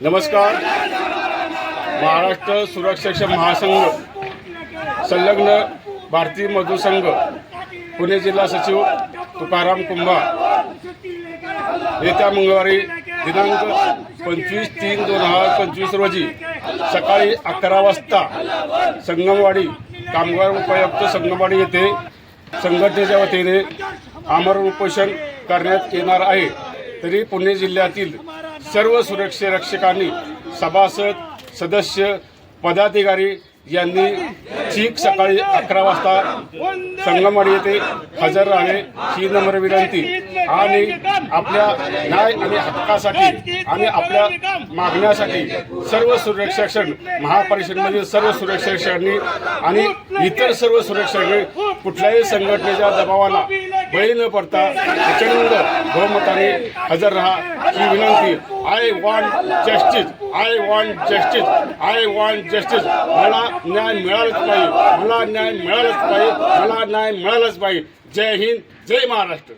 नमस्कार. महाराष्ट्र सुरक्षा महासंघ संलग्न भारतीय मजदूर संघ पुणे जिल्हा सचिव तुकाराम कुंभा. येत्या मंगळवारी दिनांक पंचवीस तीन दोन हजार पंचवीस रोजी सकाळी अकरा वाजता संगमवाडी कामगार उपायुक्त संगमवाडी येथे संघटनेच्या वतीने आमरण उपोषण करण्यात येणार आहे. तरी पुणे जिल्ह्यातील सर्व सुरक्षा रक्षकांनी सभासद सदस्य पदाधिकारी यांनी ठीक सकाळी अकरा वाजता संगमवाडी येथे हजर राहणे ही नम्र विनंती आणि आपल्या न्याय आणि हक्कासाठी आणि आपल्या मागण्यासाठी सर्व सुरक्षाक्षण महापरिषदमधील सर्व सुरक्षाक्षणी आणि इतर सर्व सुरक्षाक्षणी कुठल्याही संघटनेच्या दबावाला बळी न पडता प्रचंड बहुमताने हजर राहा ही विनंती. I want justice I want justice I want justice मला न्याय मिळालंच पाहिजे मला न्याय मिळालंच पाहिजे मला न्याय मिळालाच पाहिजे. जय हिंद जय महाराष्ट्र.